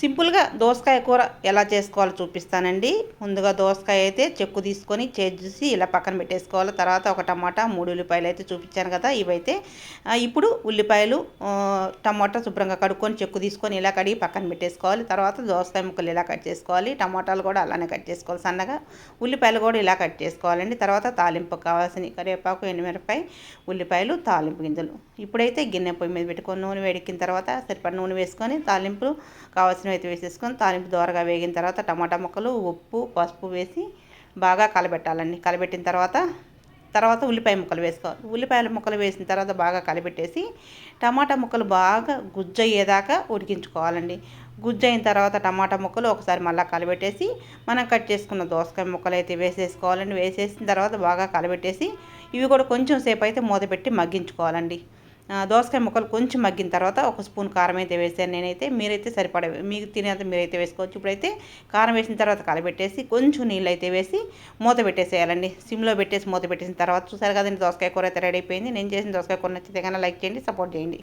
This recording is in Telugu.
సింపుల్గా దోసకాయ కూర ఎలా చేసుకోవాలో చూపిస్తానండి. ముందుగా దోసకాయ అయితే చెక్కు తీసుకొని చేసి ఇలా పక్కన పెట్టేసుకోవాలి. తర్వాత ఒక టమాటా మూడు ఉల్లిపాయలు అయితే చూపించాను కదా ఇవైతే. ఇప్పుడు ఉల్లిపాయలు టమాటా శుభ్రంగా కడుక్కొని చెక్కు తీసుకొని ఇలా కడిగి పక్కన పెట్టేసుకోవాలి. తర్వాత దోసకాయ ముక్కలు ఇలా కట్ చేసుకోవాలి. టమాటాలు కూడా అలానే కట్ చేసుకోవాలి సన్నగా. ఉల్లిపాయలు కూడా ఇలా కట్ చేసుకోవాలండి. తర్వాత తాలింపు కావాల్సిన కరివేపాకు ఎండుమిరపాయ ఉల్లిపాయలు తాలింపు గింజలు. ఇప్పుడైతే గిన్నె పొయ్యి మీద పెట్టుకొని నూనె వేడికిన తర్వాత సరిపడ నూనె వేసుకొని తాలింపు కావాల్సిన కావాల్సినవి అయితే వేసేసుకొని తాలింపు దోరగా వేగిన తర్వాత టమాటా ముక్కలు ఉప్పు పసుపు వేసి బాగా కలబెట్టాలండి. కలబెట్టిన తర్వాత తర్వాత ఉల్లిపాయ ముక్కలు వేసుకోవాలి. ఉల్లిపాయల ముక్కలు వేసిన తర్వాత బాగా కలిపెట్టేసి టమాటా ముక్కలు బాగా గుజ్జు అయ్యేదాకా ఉడికించుకోవాలండి. గుజ్జు అయిన తర్వాత టమాటా ముక్కలు ఒకసారి మళ్ళీ కలబెట్టేసి మనం కట్ చేసుకున్న దోసకాయ ముక్కలు అయితే వేసేసుకోవాలండి. వేసేసిన తర్వాత బాగా కలబెట్టేసి ఇవి కూడా కొంచెం సేపు అయితే మూత పెట్టి మగ్గించుకోవాలండి. దోసకాయ ముక్కలు కొంచెం మగ్గిన తర్వాత ఒక స్పూన్ కారం అయితే వేసాను నేనైతే. మీరైతే సరిపడే మీకు తినేంత మీరైతే వేసుకోవచ్చు. ఇప్పుడైతే కారం వేసిన తర్వాత కలబెట్టేసి కొంచెం నీళ్ళు అయితే వేసి మూత పెట్టేసేయాలండి. సిమ్లో పెట్టేసి మూత పెట్టేసిన తర్వాత చూసారు కదండి దోసకాయ కూర అయితే రెడీ అయిపోయింది. నేను చేసిన దోసకాయ కూర నచ్చితే కన్నా లైక్ చేయండి సపోర్ట్ చేయండి.